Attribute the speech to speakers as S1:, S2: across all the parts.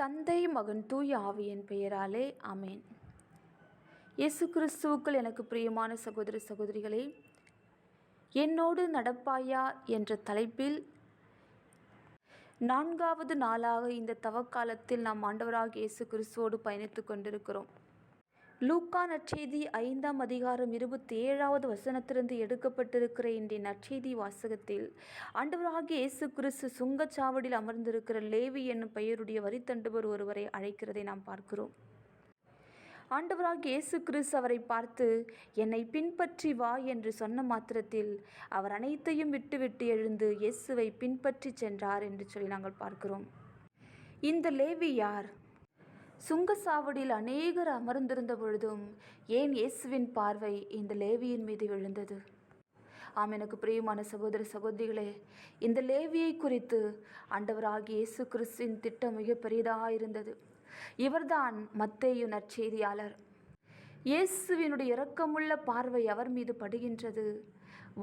S1: தந்தை மகன் தூய ஆவியின் பெயராலே அமேன் இயேசு கிறிஸ்துவுக்குள் எனக்கு பிரியமான சகோதர சகோதரிகளே என்னோடு நடப்பாயா என்ற தலைப்பில் நான்காவது நாளாக இந்த தவக்காலத்தில் நாம் ஆண்டவராக இயேசு கிறிஸ்துவோடு பயணித்து கொண்டிருக்கிறோம். லூக்கா நற்செய்தி ஐந்தாம் அதிகாரம் இருபத்தி ஏழாவது வசனத்திலிருந்து எடுக்கப்பட்டிருக்கிற இன்றைய நற்செய்தி வாசகத்தில் ஆண்டவராகிய இயேசு கிறிஸ்து சுங்கச்சாவடியில் அமர்ந்திருக்கிற லேவி என்னும் பெயருடைய வரித்தண்டுவர் ஒருவரை அழைக்கிறதை நாம் பார்க்கிறோம். ஆண்டவராகிய இயேசு கிறிஸ்து அவரை பார்த்து என்னை பின்பற்றி வா என்று சொன்ன மாத்திரத்தில் அவர் அனைத்தையும் விட்டுவிட்டு எழுந்து இயேசுவை பின்பற்றி சென்றார் என்று சொல்லி நாங்கள் பார்க்கிறோம். இந்த லேவி யார்? சுங்கச்சாவடியில் அநேகர் அமர்ந்திருந்த பொழுதும் ஏன் இயேசுவின் பார்வை இந்த லேவியின் மீது விழுந்தது? ஆம் எனக்கு பிரியமான சகோதர சகோதரிகளே இந்த லேவியை குறித்து ஆண்டவராகிய இயேசு கிறிஸ்துவின் திட்டம் மிகப்பெரியதாக இருந்தது. இவர்தான் மத்தேயு நற்செய்தியாளர். இயேசுவினுடைய இரக்கமுள்ள பார்வை அவர் மீது படுகின்றது.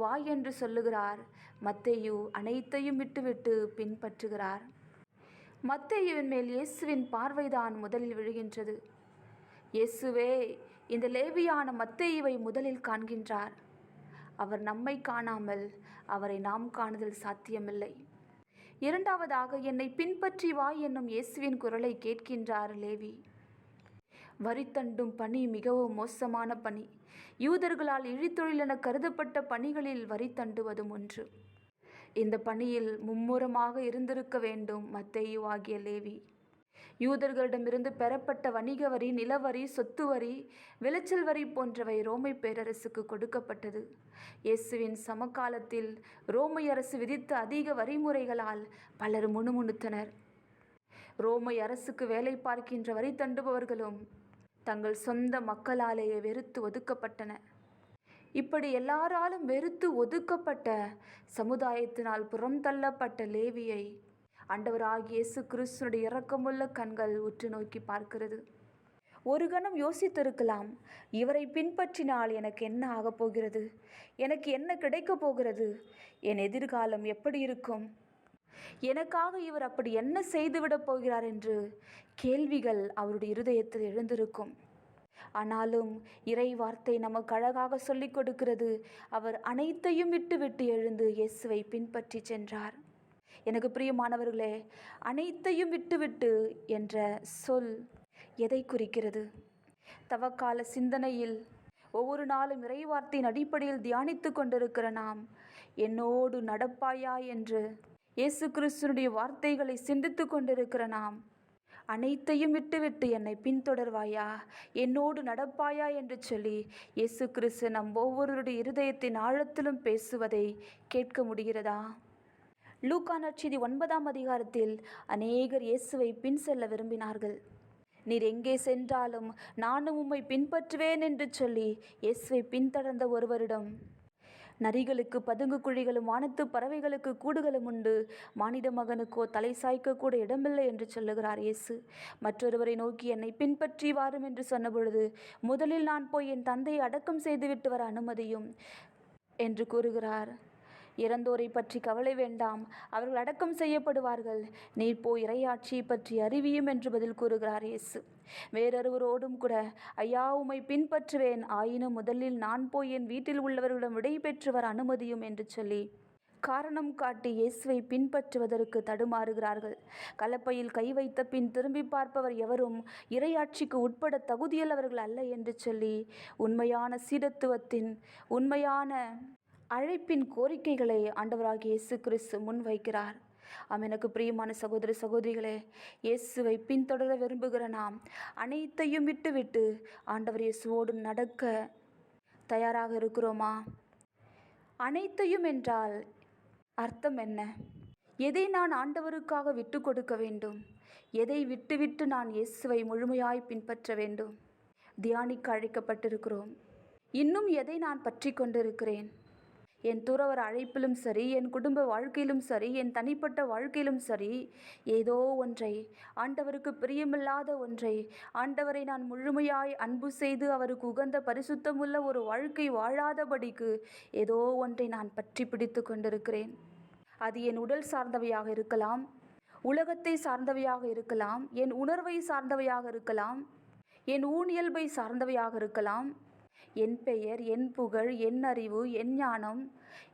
S1: வா என்று சொல்லுகிறார் மத்தேயு அனைத்தையும் விட்டுவிட்டு பின்பற்றுகிறார். மத்தையுவின் மேல் இயேசுவின் பார்வைதான் முதலில் விழுகின்றது. இயேசுவே இந்த லேவியான மத்தையுவை முதலில் காண்கின்றார். அவர் நம்மை காணாமல் அவரை நாம் காணுதல் சாத்தியமில்லை. இரண்டாவதாக என்னை பின்பற்றி வா என்னும் இயேசுவின் குரலை கேட்கின்றார் லேவி. வரித்தண்டும் பணி மிகவும் மோசமான பணி. யூதர்களால் இழித்தொழில் என கருதப்பட்ட பணிகளில் வரி தண்டுவதும் ஒன்று. இந்த பணியில் மும்முரமாக இருந்திருக்க வேண்டும். மத்தேயு ஆகிய லேவி. யூதர்களிடமிருந்து பெறப்பட்ட வணிக வரி நிலவரி சொத்து வரி விளைச்சல் வரி போன்றவை ரோமை பேரரசுக்கு கொடுக்கப்பட்டது. இயேசுவின் சமகாலத்தில் ரோமை அரசு விதித்த அதிக வரிமுறைகளால் பலர் முணுமுணுத்தனர். ரோமை அரசுக்கு வேலை பார்க்கின்ற வரி தண்டுபவர்களும் தங்கள் சொந்த மக்களாலேயே வெறுத்து ஒதுக்கப்பட்டன. இப்படி எல்லாராலும் வெறுத்து ஒதுக்கப்பட்ட சமுதாயத்தினால் புறம் தள்ளப்பட்ட லேவியை ஆண்டவராகிய இயேசு கிறிஸ்துனுடைய இறக்கமுள்ள கண்கள் உற்று நோக்கி பார்க்கிறது. ஒரு கணம் யோசித்திருக்கலாம் இவரை பின்பற்றினால் எனக்கு என்ன ஆகப் போகிறது? எனக்கு என்ன கிடைக்கப் போகிறது? என் எதிர்காலம் எப்படி இருக்கும்? எனக்காக இவர் அப்படி என்ன செய்துவிடப் போகிறார் என்று கேள்விகள் அவருடைய இருதயத்தில் எழுந்திருக்கும். ஆனாலும் இறை வார்த்தை நமக்கு அழகாக சொல்லிக் கொடுக்கிறது. அவர் அனைத்தையும் விட்டுவிட்டு எழுந்து இயேசுவை பின்பற்றி சென்றார். எனக்கு பிரியமானவர்களே அனைத்தையும் விட்டுவிட்டு என்ற சொல் எதை குறிக்கிறது? தவக்கால சிந்தனையில் ஒவ்வொரு நாளும் இறைவார்த்தையின் அடிப்படையில் தியானித்து கொண்டிருக்கிற நாம் என்னோடு நடப்பாயா என்று இயேசு கிறிஸ்துனுடைய வார்த்தைகளை சிந்தித்து கொண்டிருக்கிற நாம் அனைத்தையும் விட்டுவிட்டு என்னை பின்தொடர்வாயா? என்னோடு நடப்பாயா என்று சொல்லி இயேசு கிறிஸ்து நம் ஒவ்வொருவருடைய இருதயத்தின் ஆழத்திலும் பேசுவதை கேட்க முடிகிறதா? லூக்கா நற்செய்தி ஒன்பதாம் அதிகாரத்தில் அநேகர் இயேசுவை பின் செல்ல விரும்பினார்கள். நீர் எங்கே சென்றாலும் நானும் உம்மை பின்பற்றுவேன் என்று சொல்லி இயேசுவை பின்தொடர்ந்த ஒருவரிடம் நரிகளுக்கு பதுங்கு குழிகளும் வானத்து பறவைகளுக்கு கூடுகளும் உண்டு. மானிட மகனுக்கோ தலை சாய்க்க கூட இடமில்லை என்று சொல்லுகிறார் இயேசு. மற்றொருவரை நோக்கி என்னை பின்பற்றி வாரும் என்று சொன்னபொழுது முதலில் நான் போய் என் தந்தையை அடக்கம் செய்துவிட்டு வர அனுமதியும் என்று கூறுகிறார். இறந்தோரை பற்றி கவலை வேண்டாம். அவர்கள் அடக்கம் செய்யப்படுவார்கள். நீர் போய் இரையாட்சியை பற்றி அறிவியும் என்று பதில் கூறுகிறார் இயேசு. வேறொருவரோடும் கூட ஐயா உமை பின்பற்றுவேன். ஆயினும் முதலில் நான் போய் என் வீட்டில் உள்ளவர்களிடம் விடை பெற்று வர அனுமதியும் என்று சொல்லி காரணம் காட்டி இயேசுவை பின்பற்றுவதற்கு தடுமாறுகிறார்கள். கலப்பையில் கை வைத்த பின் திரும்பி பார்ப்பவர் எவரும் இறையாட்சிக்கு உட்பட தகுதியுள்ளவர்கள் அல்ல என்று சொல்லி உண்மையான சீடத்துவத்தின் உண்மையான அழைப்பின் கோரிக்கைகளை ஆண்டவராகிய இயேசு கிறிஸ்து முன்வைக்கிறார். ஆம் எனக்கு பிரியமான சகோதர சகோதரிகளே இயேசுவை பின்தொடர விரும்புகிற நாம் அனைத்தையும் விட்டுவிட்டு ஆண்டவர் இயேசுவோடு நடக்க தயாராக இருக்கிறோமா? அனைத்தையும் என்றால் அர்த்தம் என்ன? எதை நான் ஆண்டவருக்காக விட்டு கொடுக்க வேண்டும்? எதை விட்டுவிட்டு நான் இயேசுவை முழுமையாய் பின்பற்ற வேண்டும்? தியானிக்க அழைக்கப்பட்டிருக்கிறோம். இன்னும் எதை நான் பற்றி கொண்டிருக்கிறேன்? என் துறவர் அழைப்பிலும் சரி என் குடும்ப வாழ்க்கையிலும் சரி என் தனிப்பட்ட வாழ்க்கையிலும் சரி ஏதோ ஒன்றை ஆண்டவருக்கு பிரியமில்லாத ஒன்றை ஆண்டவரை நான் முழுமையாய் அன்பு செய்து அவருக்கு உகந்த பரிசுத்தமுள்ள ஒரு வாழ்க்கை வாழாதபடிக்கு ஏதோ ஒன்றை நான் பற்றி பிடித்து கொண்டிருக்கிறேன். அது என் உடல் சார்ந்தவையாக இருக்கலாம் உலகத்தை சார்ந்தவையாக இருக்கலாம் என் உணர்வை சார்ந்தவையாக இருக்கலாம் என் ஊனியல்பை சார்ந்தவையாக இருக்கலாம் என் பெயர் என் புகழ் என் அறிவு என் ஞானம்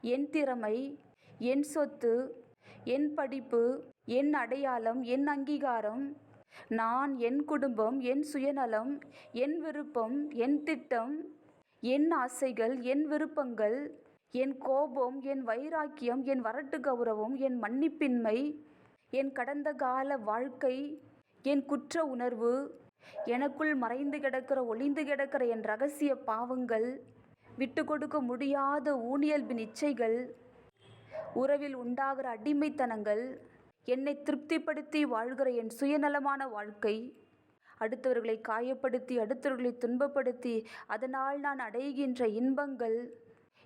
S1: என் திறமை என் சொத்து என் படிப்பு என் அடையாளம் என் அங்கீகாரம் நான் என் குடும்பம் என் சுயநலம் என் விருப்பம் என் திட்டம் என் ஆசைகள் என் விருப்பங்கள் என் கோபம் என் வைராக்கியம் என் வரட்டு கௌரவம் என் மன்னிப்பின்மை என் கடந்த கால வாழ்க்கை என் குற்ற உணர்வு எனக்குள் மறைந்து கிடக்கிற ஒளிந்து கிடக்கிற என் ரகசிய பாவங்கள் விட்டு கொடுக்க முடியாத ஊனியல்பின் இச்சைகள் உறவில் உண்டாகிற அடிமைத்தனங்கள் என்னை திருப்திப்படுத்தி வாழ்கிற என் சுயநலமான வாழ்க்கை. அடுத்தவர்களை காயப்படுத்தி அடுத்தவர்களை துன்பப்படுத்தி அதனால் நான் அடைகின்ற இன்பங்கள்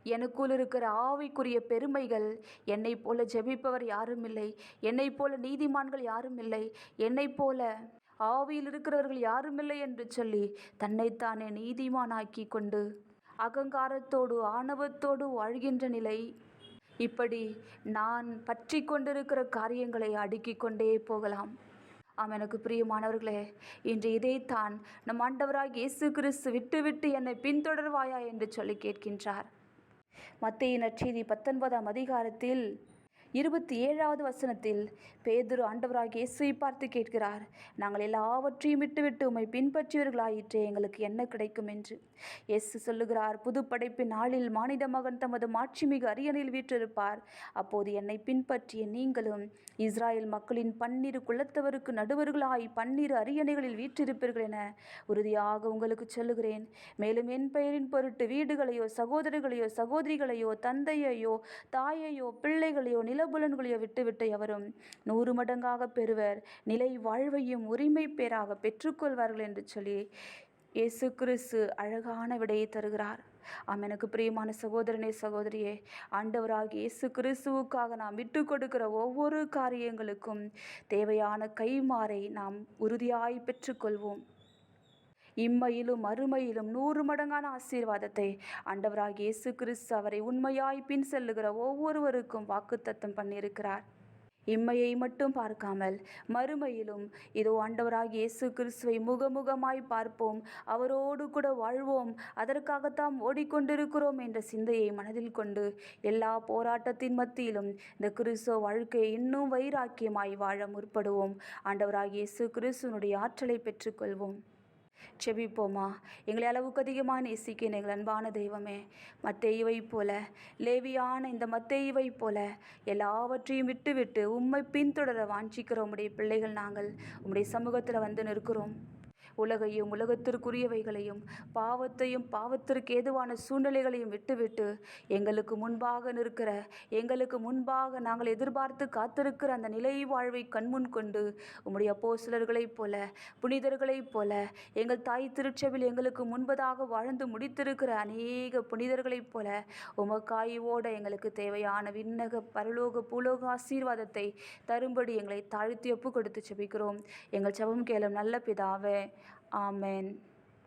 S1: எனக்குள் இருக்கிற ஆவிக்குரிய பெருமைகள் என்னைப் போல ஜெபிப்பவர் யாரும் இல்லை என்னைப் போல நீதிமான்கள் யாரும் இல்லை என்னைப் போல ஆவியில் இருக்கிறவர்கள் யாருமில்லை என்று சொல்லி தன்னைத்தானே நீதிமானாக்கி கொண்டு அகங்காரத்தோடு ஆணவத்தோடு வாழ்கின்ற நிலை. இப்படி நான் பற்றி கொண்டிருக்கிற காரியங்களை அடுக்கிக் கொண்டே போகலாம். ஆம் எனக்கு பிரியமானவர்களே இன்று இதைத்தான் நம் ஆண்டவராக இயேசு கிறிஸ்து விட்டுவிட்டு என்னை பின்தொடர்வாயா என்று சொல்லி கேட்கின்றார். மத்திய நற்செய்தி பத்தொன்பதாம் அதிகாரத்தில் இருபத்தி ஏழாவது வசனத்தில் பேதுரு ஆண்டவராக இயேசுவை பார்த்து கேட்கிறார் நாங்கள் எல்லாவற்றையும் விட்டுவிட்டு உம்மை பின்பற்றியவர்களாயிற்றே எங்களுக்கு என்ன கிடைக்கும்? என்று. இயேசு சொல்லுகிறார் புதுப்படைப்பின் நாளில் மானிட மகன் தமது மாட்சிமிகு அரியணையில் வீற்றிருப்பார். அப்போது என்னை பின்பற்றிய நீங்களும் இஸ்ராயல் மக்களின் பன்னிரு குலத்தவருக்கு நடுவர்களாய் பன்னிரு அரியணைகளில் வீற்றிருப்பீர்கள் என உறுதியாக உங்களுக்கு சொல்லுகிறேன். மேலும் என் பெயரின் பொருட்டு வீடுகளையோ சகோதரர்களையோ சகோதரிகளையோ தந்தையையோ தாயையோ பிள்ளைகளையோ நிலபுலன்களையோ விட்டுவிட்டு எவரும் நூறு மடங்காக பெறுவர். நிலை வாழ்வையும் உரிமை பேராக பெற்றுக்கொள்வார்கள் என்று சொல்லி இயேசு கிறிஸ்து அழகான விடையை தருகிறார். ஆம் எனக்கு பிரியமான சகோதரனே சகோதரியே ஆண்டவராக இயேசு கிறிஸ்துவுக்காக நாம் விட்டு கொடுக்கிற ஒவ்வொரு காரியங்களுக்கும் தேவையான கைமாறை நாம் உறுதியாய் பெற்றுக்கொள்வோம். இம்மையிலும் மறுமையிலும் நூறு மடங்கான ஆசீர்வாதத்தை. ஆண்டவராகிய இயேசு கிறிஸ்து அவரை உண்மையாய் பின் செல்லுகிற ஒவ்வொருவருக்கும் வாக்குத்தத்தம் பண்ணியிருக்கிறார். இம்மையை மட்டும் பார்க்காமல் மறுமையிலும் இதோ ஆண்டவராக இயேசு கிறிஸ்துவை முகமுகமாய் பார்ப்போம். அவரோடு கூட வாழ்வோம். அதற்காகத்தான் ஓடிக்கொண்டிருக்கிறோம் என்ற சிந்தையை மனதில் கொண்டு எல்லா போராட்டத்தின் மத்தியிலும் இந்த கிறிஸ்துவ வாழ்க்கையை இன்னும் வைராக்கியமாய் வாழ முற்படுவோம். ஆண்டவராக இயேசு கிறிஸ்துவனுடைய ஆற்றலை பெற்றுக்கொள்வோம். செபிப்போமா. எங்களை அளவுக்கு அதிகமாக நேசிக்க எங்கள் அன்பான தெய்வமே மத்தேயுவை போல லேவியான இந்த மத்தேயுவை போல எல்லாவற்றையும் விட்டு விட்டு உம்மை பின்தொடர வாஞ்சிக்கிற உம்முடைய பிள்ளைகள் நாங்கள் உம்முடைய சமூகத்தில் வந்து நிற்கிறோம். உலகையும் உலகத்திற்குரியவைகளையும் பாவத்தையும் பாவத்திற்கு ஏதுவான சூழ்நிலைகளையும் விட்டுவிட்டு எங்களுக்கு முன்பாக நிற்கிற எங்களுக்கு முன்பாக நாங்கள் எதிர்பார்த்து காத்திருக்கிற அந்த நிலை வாழ்வை கண்முன் கொண்டு உம்முடைய அப்போ சிலர்களைப் போல புனிதர்களைப் போல எங்கள் தாய் திருச்சபையில் எங்களுக்கு முன்பதாக வாழ்ந்து முடித்திருக்கிற அநேக புனிதர்களைப் போல உமக்காய்வோட எங்களுக்கு தேவையான விண்ணக பரலோக பூலோக ஆசீர்வாதத்தை தரும்படி எங்களை தாழ்த்தி ஒப்பு கொடுத்து செபிக்கிறோம். எங்கள் செபம் கேளும் நல்ல பிதாவே ఆమెన్